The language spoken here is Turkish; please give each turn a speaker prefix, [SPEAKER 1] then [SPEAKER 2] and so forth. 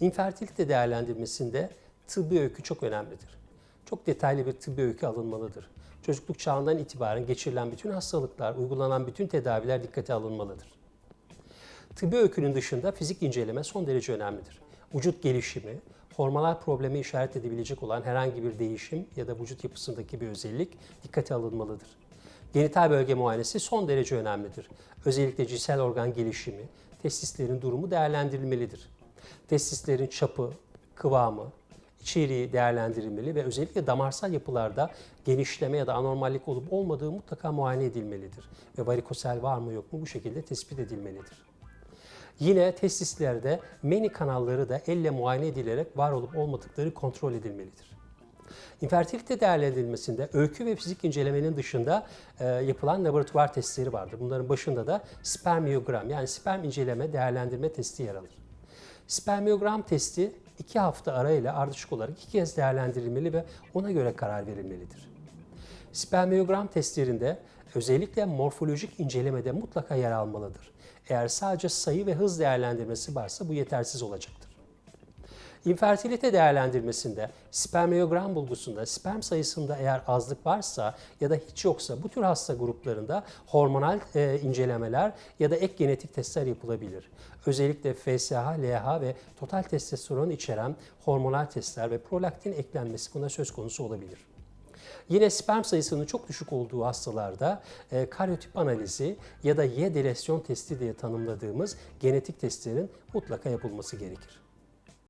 [SPEAKER 1] İnfertilite değerlendirmesinde tıbbi öykü çok önemlidir. Çok detaylı bir tıbbi öykü alınmalıdır. Çocukluk çağından itibaren geçirilen bütün hastalıklar, uygulanan bütün tedaviler dikkate alınmalıdır. Tıbbi öykünün dışında fizik inceleme son derece önemlidir. Vücut gelişimi, hormonal problemi işaret edebilecek olan herhangi bir değişim ya da vücut yapısındaki bir özellik dikkate alınmalıdır. Genital bölge muayenesi son derece önemlidir. Özellikle cinsel organ gelişimi, testislerin durumu değerlendirilmelidir. Testislerin çapı, kıvamı, içeriği değerlendirilmeli ve özellikle damarsal yapılarda genişleme ya da anormallik olup olmadığı mutlaka muayene edilmelidir. Ve varikosel var mı yok mu bu şekilde tespit edilmelidir. Yine testislerde meni kanalları da elle muayene edilerek var olup olmadıkları kontrol edilmelidir. İnfertilite değerlendirilmesinde öykü ve fizik incelemenin dışında e, yapılan laboratuvar testleri vardır. Bunların başında da spermiyogram yani sperm inceleme değerlendirme testi yer alır. Spermiyogram testi iki hafta arayla ardışık olarak iki kez değerlendirilmeli ve ona göre karar verilmelidir. Spermiyogram testlerinde özellikle morfolojik incelemede mutlaka yer almalıdır. Eğer sadece sayı ve hız değerlendirmesi varsa bu yetersiz olacaktır. İnfertilite değerlendirmesinde spermiyogram bulgusunda sperm sayısında eğer azlık varsa ya da hiç yoksa bu tür hasta gruplarında hormonal e, incelemeler ya da ek genetik testler yapılabilir. Özellikle FSH, LH ve total testosteron içeren hormonal testler ve prolaktin eklenmesi buna söz konusu olabilir. Yine sperm sayısının çok düşük olduğu hastalarda e, karyotip analizi ya da Y delesyon testi diye tanımladığımız genetik testlerin mutlaka yapılması gerekir.